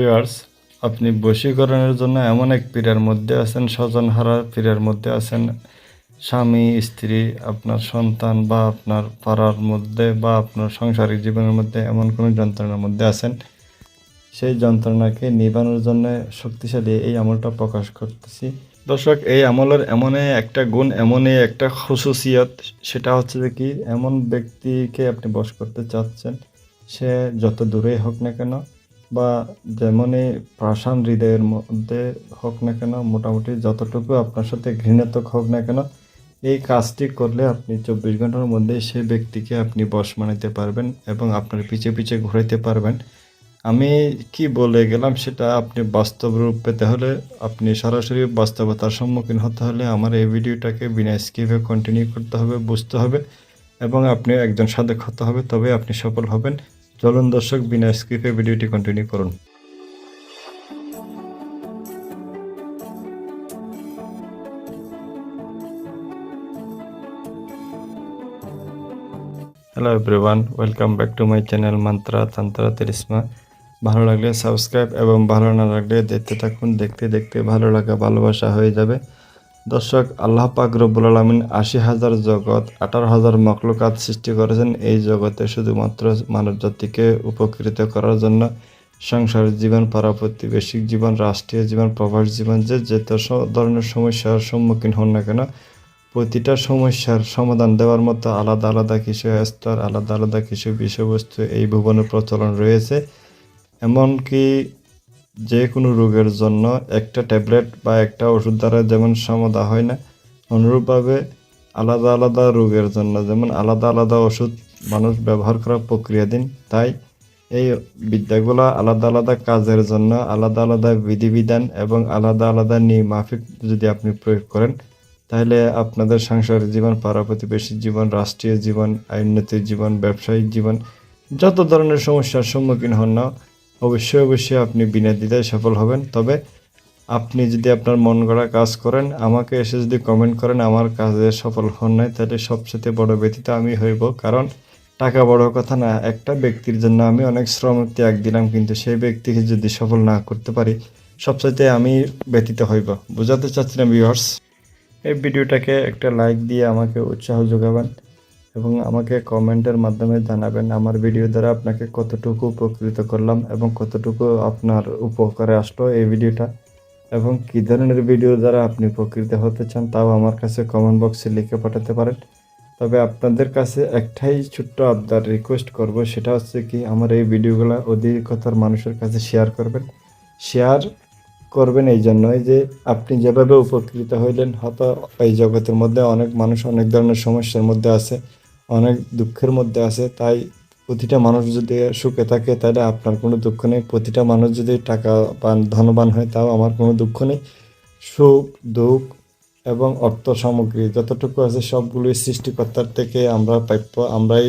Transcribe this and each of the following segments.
Viewers আপনি বশীকরণের জন্য এমন এক পীড়ার মধ্যে আছেন, স্বজন হারার পীড়ার মধ্যে আছেন। স্বামী, স্ত্রী, আপনার সন্তান বা আপনার পাড়ার মধ্যে বা আপনার সাংসারিক জীবনের মধ্যে এমন কোনো যন্ত্রণার মধ্যে আছেন? সেই যন্ত্রণাকে নিবানোর জন্য শক্তিশালী এই আমলটা প্রকাশ করতেছি। দর্শক, এই আমলের এমনই একটা গুণ এমনই একটা খুশুসিয়ত সেটা হচ্ছে যে কি, এমন ব্যক্তিকে আপনি বশ করতে চাচ্ছেন, সে যত দূরেই হোক না কেন বা যেমনই প্রাসান হৃদয়ের মধ্যে হোক না কেন, মোটামুটি যতটুকু আপনার সাথে ঘৃণাত্মক হোক না কেন, এই কাজটি করলে আপনি চব্বিশ ঘণ্টার মধ্যে সেই ব্যক্তিকে আপনি বশ মানাতে পারবেন এবং আপনার পিছে পিছে ঘুরাইতে পারবেন। আমি কি বলে গেলাম সেটা আপনি বাস্তব রূপ পেতে হলে, আপনি সরাসরি বাস্তবতার সম্মুখীন হতে হলে আমার এই ভিডিওটাকে বিনা স্কিপে কন্টিনিউ করতে হবে, বুঝতে হবে এবং আপনি একজন সাধক হতে হবে তবে আপনি সফল হবেন। চলুন দর্শক বিনা স্কিপে ভিডিওটি কন্টিনিউ করুন। Hello everyone welcome back to my channel Mantra Tantra তেরিসমা ভালো লাগলে সাবস্ক্রাইব এবং ভালো না লাগলে দেখতে থাকুন, দেখতে দেখতে ভালো লাগা, ভালোবাসা হয়ে যাবে। দর্শক, আল্লাহ পাক রব্বুল আলমিন আশি হাজার জগৎ, আঠারো হাজার মখলুকাত সৃষ্টি করেছেন। এই জগতে শুধুমাত্র মানব জাতিকে উপকৃত করার জন্য সংসার জীবন পাড়া প্রতিবেশিক জীবন, রাষ্ট্রীয় জীবন, প্রবাস জীবন, যে যেত ধরনের সমস্যার সম্মুখীন হন না কেন, প্রতিটা সমস্যার সমাধান দেওয়ার মতো আলাদা আলাদা কিছু স্তর, আলাদা আলাদা কিছু বিষয়বস্তু এই ভুবনে প্রচলন রয়েছে। এমনকি যে কোনো রোগের জন্য একটা ট্যাবলেট বা একটা ওষুধ দ্বারা যেমন সমাধা হয় না, অনুরূপভাবে আলাদা আলাদা রোগের জন্য, যেমন আলাদা আলাদা ওষুধ মানুষ ব্যবহার করার প্রক্রিয়াধীন তাই এই বিদ্যাগুলো আলাদা আলাদা কাজের জন্য, আলাদা আলাদা বিধিবিধান এবং আলাদা আলাদা নিয়মাফিক যদি আপনি প্রয়োগ করেন, তাহলে আপনাদের সাংসারিক জীবন পাড়া প্রতিবেশী জীবন, রাষ্ট্রীয় জীবন আইনতির জীবন, ব্যবসায়িক জীবন, যত ধরনের সমস্যার সম্মুখীন হন না অবশ্যই অবশ্যই আপনি বিনা দ্বিধায় সফল হবেন। তবে আপনি যদি আপনার মন গড়া কাজ করেন, আমাকে এসে যদি কমেন্ট করেন, আমার কাজে সফল হন নাই, তাহলে সবচেয়ে বড় ব্যতীত আমি হইব। কারণ টাকা বড় কথা না, একটা ব্যক্তির জন্য আমি অনেক শ্রম ত্যাগ দিলাম, কিন্তু সেই ব্যক্তিকে যদি সফল না করতে পারি, সবচাইতে আমি ব্যতীত হইব। বোঝাতে চাচ্ছি না ভিউয়ার্স এই ভিডিওটাকে একটা লাইক দিয়ে আমাকে উৎসাহ যোগাবেন। এবং আমাকে কমেন্টের মাধ্যমে জানাবেন আমার ভিডিও দ্বারা আপনাকে কতটুকু উপকৃত করলাম এবং কতটুকু আপনার উপকারে আসলো এই ভিডিওটা এবং কী ধরনের ভিডিও দ্বারা আপনি উপকৃত হতে চান তাও আমার কাছে কমেন্ট বক্সে লিখে পাঠাতে পারেন। তবে আপনাদের কাছে একটাই ছোট্ট আবদার রিকোয়েস্ট করব, সেটা হচ্ছে কি আমার এই ভিডিওগুলো অধিকতর মানুষের কাছে শেয়ার করবেন। শেয়ার করবেন এই জন্যই যে আপনি যেভাবে উপকৃত হইলেন, হয়তো এই জগতের মধ্যে অনেক মানুষ অনেক ধরনের সমস্যার মধ্যে আছে। অনেক দুঃখের মধ্যে আছে, তাই প্রতিটা মানুষ যদি সুখে থাকে, তাহলে আপনার কোনো দুঃখ নেই। প্রতিটা মানুষ যদি টাকা পান, ধনবান হয়, তাও আমার কোনো দুঃখ নেই। সুখ, দুঃখ এবং অর্থ সামগ্রী যতটুকু আছে, সবগুলোই সৃষ্টিকর্তার থেকে আমরা প্রাপ্য, আমরাই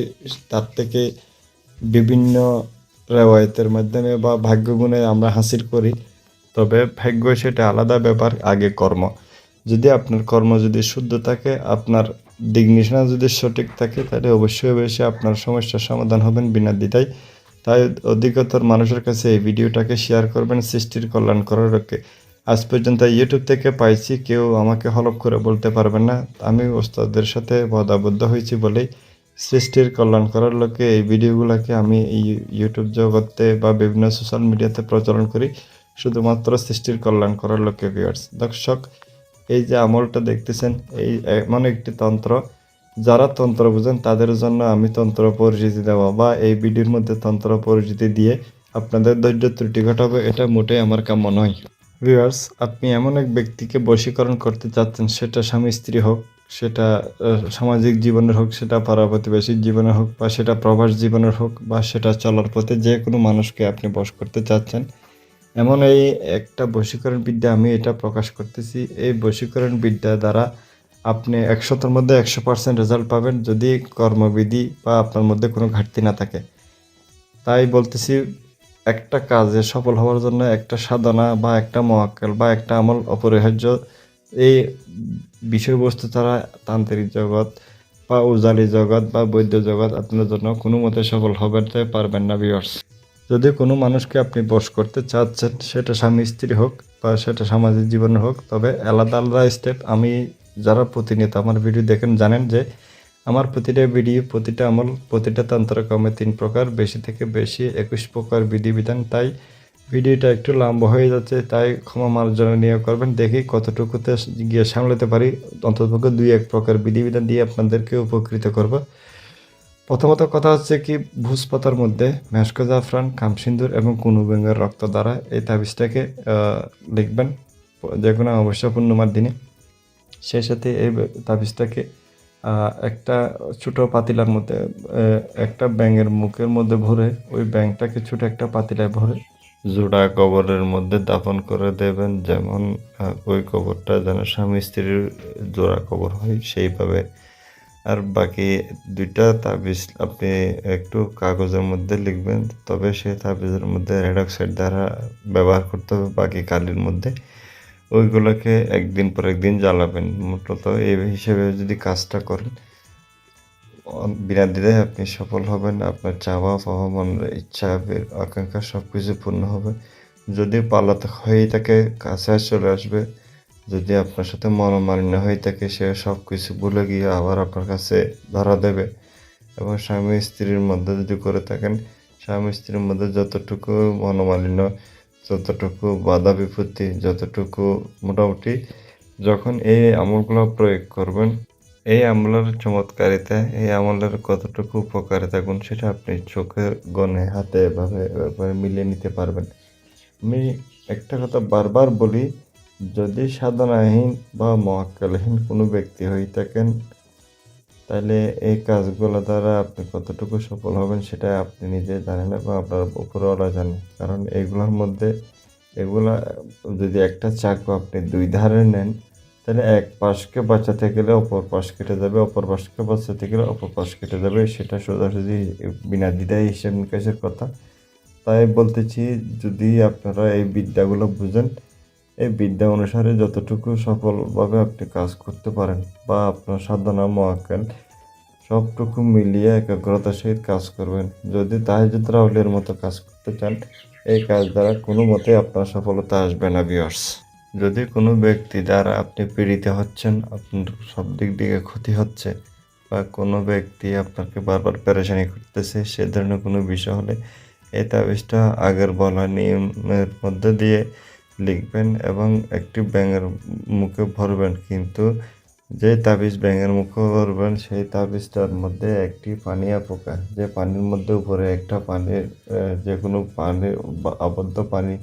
তার থেকে বিভিন্ন রেওয়ায়তের মাধ্যমে বা ভাগ্যগুণে আমরা হাসিল করি। তবে ভাগ্য সেটা আলাদা ব্যাপার, আগে কর্ম। যদি আপনার কর্ম যদি শুদ্ধ থাকে, আপনার দিক নিশানা যদি সঠিক থাকে, তাহলে অবশ্যই অবশ্যই আপনার সমস্যার সমাধান হবেন বিনা দ্বিধায়। তাই অধিকতর মানুষের কাছে এই ভিডিওটাকে শেয়ার করবেন, সৃষ্টির কল্যাণ করার লক্ষ্যে। আজ পর্যন্ত ইউটিউব থেকে পাইছি, কেউ আমাকে হলপ করে বলতে পারবেন না। আমি ওস্তাদের সাথে বদাবদ্ধ হয়েছি বলেই সৃষ্টির কল্যাণ করার লক্ষ্যে এই ভিডিওগুলোকে আমি ইউটিউব জগতে বা বিভিন্ন সোশ্যাল মিডিয়াতে প্রচলন করি। শুধুমাত্র সৃষ্টির কল্যাণ করার লক্ষ্যে ভিউয়ার্স দর্শক এই যে আমলটা দেখতেছেন, এই এমন একটি তন্ত্র। যারা তন্ত্র বুঝেন, তাদের জন্য আমি তন্ত্র পরিচিতি দেওয়া বা এই ভিডিওর মধ্যে তন্ত্র পরিচিতি দিয়ে আপনাদের ধৈর্য ত্রুটি ঘটাবে, এটা মোটেই আমার কাম্য নয়। ভিউয়ার্স আপনি এমন এক ব্যক্তিকে বশীকরণ করতে চাচ্ছেন, সেটা স্বামী, স্ত্রী হোক, সেটা সামাজিক জীবনের হোক, সেটা পাড়া প্রতিবেশীর জীবনের হোক, বা সেটা প্রবাস জীবনের হোক, বা সেটা চলার পথে যে কোনো মানুষকে আপনি বশ করতে চাচ্ছেন এমন এই একটা বশীকরণ বিদ্যা আমি এটা প্রকাশ করতেছি। এই বশীকরণ বিদ্যা দ্বারা আপনি একশোটার মধ্যে একশো পার্সেন্ট রেজাল্ট পাবেন যদি কর্মবিধি বা আপনার মধ্যে কোনো ঘাটতি না থাকে। তাই বলতেছি, একটা কাজে সফল হওয়ার জন্য একটা সাধনা বা একটা মহাক্কেল বা একটা আমল অপরিহার্য এই বিষয়বস্তু ছাড়া তান্ত্রিক জগৎ বা উজালি জগৎ বা বৈদ্য জগৎ আপনার জন্য কোনো মতে সফল হবে পারবেন না ভিউয়ার্স যদি কোনো মানুষকে আপনি বশ করতে চাচ্ছেন, সেটা স্বামী স্ত্রী হোক বা সেটা সামাজিক জীবনে হোক, তবে আলাদা আলাদা স্টেপ আমি যারা প্রতিনিয়ত আমার ভিডিও দেখেন জানেন যে আমার প্রতিটা ভিডিও প্রতিটা আমল, প্রতিটা তন্ত্রকর্মে তিন প্রকার, বেশি থেকে বেশি একুশ প্রকার বিধিবিধান। তাই ভিডিওটা একটু লম্বা হয়ে যাচ্ছে, তাই ক্ষমা মার্জনা নিয়ে করবেন। দেখি কতটুকুতে গিয়ে সামলাতে পারি। অন্ততপক্ষে দুই এক প্রকার বিধিবিধান দিয়ে আপনাদেরকে উপকৃত করব। প্রথমত কথা হচ্ছে কি, ভুজ পাতার মধ্যে মেশকো জাফরান, কামসিন্দুর এবং কুনু বেঙ্গের রক্ত দ্বারা এই তাবিজটাকে লিখবেন। যে কোনো অবশ্য পূর্ণিমার দিনে। সেই সাথে এই তাবিজটাকে একটা ছোট পাতিলার মধ্যে একটা ব্যাঙের মুখের মধ্যে ভরে, ওই ব্যাঙটাকে ছোট একটা পাতিলায় ভরে জোড়া কবরের মধ্যে দাফন করে দেবেন। যেমন ওই কবরটা যেন স্বামী স্ত্রীর জোড়া কবর হয়, সেইভাবে আর বাকি দুইটা তাবিজ আপনি একটু কাগজের মধ্যে লিখবেন, তবে সেই তাবিজের মধ্যে রেড অক্সাইড দ্বারা ব্যবহার করতে হবে, বাকি কালির মধ্যে। ওইগুলোকে একদিন পর একদিন জ্বালাবেন। মূলত এই হিসেবে যদি কাজটা করেন বিনা দ্বিধায় আপনি সফল হবেন, আপনার চাওয়া, পাওয়া মনের ইচ্ছা আকাঙ্ক্ষা সব কিছু পূর্ণ হবে। যদি পালাতে হয়েই থাকে, কাছে চলে আসবে। যদি আপনার সাথে মনোমালিন্য হয়ে থাকে, সে সব কিছু ভুলে গিয়ে আবার আপনার কাছে ধরা দেবে। এবং স্বামী স্ত্রীর মধ্যে যদি করে থাকেন, স্বামী স্ত্রীর মধ্যে যতটুকু মনোমালিন্য, যতটুকু বাধা বিপত্তি, যতটুকু মোটামুটি, যখন এই আমলগুলো প্রয়োগ করবেন, এই আমলের চমৎকারিতা, এই আমলের কতটুকু উপকারিতা গুণ সেটা আপনি চোখে গনে হাতে এভাবে মিলিয়ে নিতে পারবেন। আমি একটা কথা বারবার বলি যদি সাধনাহীন বা মহাকালহীন কোনো ব্যক্তি হয়ে থাকেন, তাহলে এই কাজগুলো দ্বারা আপনি কতটুকু সফল হবেন সেটা আপনি নিজে জানেন এবং আপনার উপরওয়ালা জানেন। কারণ এগুলোর মধ্যে এগুলা যদি একটা চাকু আপনি দুই ধারে নেন, তাহলে এক পাশকে বাঁচাতে গেলে অপর পাশ কেটে যাবে, অপর পাশকে বাঁচাতে গেলে অপর পাশ কেটে যাবে। সেটা সোজাসুজি বিনা দ্বিধায় হিসেব নিকাশের কথা। তাই বলতেছি, যদি আপনারা এই বিদ্যাগুলো বুঝেন এই বিদ্যা অনুসারে যতটুকু সফলভাবে আপনি কাজ করতে পারেন বা আপনার সাধনা, মহাকাল সবটুকু মিলিয়ে একাগ্রতার সহিত কাজ করবেন। যদি তাহেজুদ রাহুলের মতো কাজ করতে চান, এই কাজ দ্বারা কোনো মতে আপনার সফলতা আসবে না বিয়ার্স যদি কোনো ব্যক্তি দ্বারা আপনি পীড়িত হচ্ছেন, আপনার সব দিক দিকে ক্ষতি হচ্ছে বা কোনো ব্যক্তি আপনাকে বারবার পেরেশানি করতেছে, সে ধরনের কোনো বিষয় হলে এই তাবিজটা আগের বলা নিয়মের মধ্যে দিয়ে লিখবেন এবং একটি ব্যাঙের মুখে ভরবেন। কিন্তু যে তাবিজ ব্যাঙের মুখে ভরবেন, সেই তাবিজটার মধ্যে একটি পানিয়া পোকা যে পানির মধ্যে উপরে একটা পানির যে কোনো পানির আবদ্ধ পানির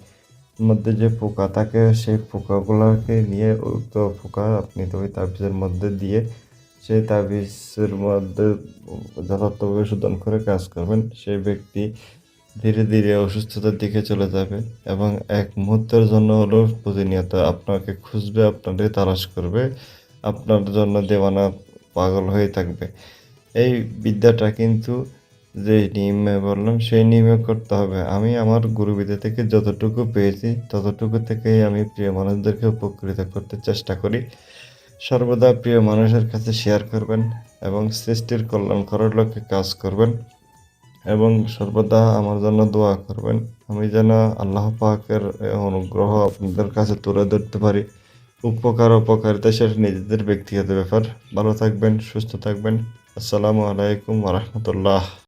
মধ্যে যে পোকা থাকে, সেই পোকাগুলোকে নিয়ে উক্ত পোকা আপনি তো ওই তাবিজের মধ্যে দিয়ে সেই তাবিজের মধ্যে যথার্থভাবে শোধন করে কাজ করবেন। সেই ব্যক্তি ধীরে ধীরে অসুস্থতার দিকে চলে যাবে এবং এক মুহূর্তের জন্য হলো প্রতিনিয়ত আপনাকে খুঁজবে, আপনাদের তালাশ করবে, আপনার জন্য দেওয়ানা পাগল হয়ে থাকবে। এই বিদ্যাটা কিন্তু যে নিয়মে বললাম, সেই নিয়মে করতে হবে। আমি আমার গুরুবিদ্যা থেকে যতটুকু পেয়েছি, ততটুকু থেকেই আমি প্রিয় মানুষদেরকে উপকৃত করতে চেষ্টা করি। সর্বদা প্রিয় মানুষের কাছে শেয়ার করবেন এবং সৃষ্টির কল্যাণ করার লক্ষ্যে কাজ করবেন। এবং সর্বদা আমার জন্য দোয়া করবেন। আমি যেন আল্লাহ পাকের অনুগ্রহ আপনাদের কাছে তুলে ধরতে পারি। উপকার উপকারিতা সেটা নিজেদের ব্যক্তিগত ব্যাপার। ভালো থাকবেন, সুস্থ থাকবেন। আসসালামু আলাইকুম রহমতুল্লাহ।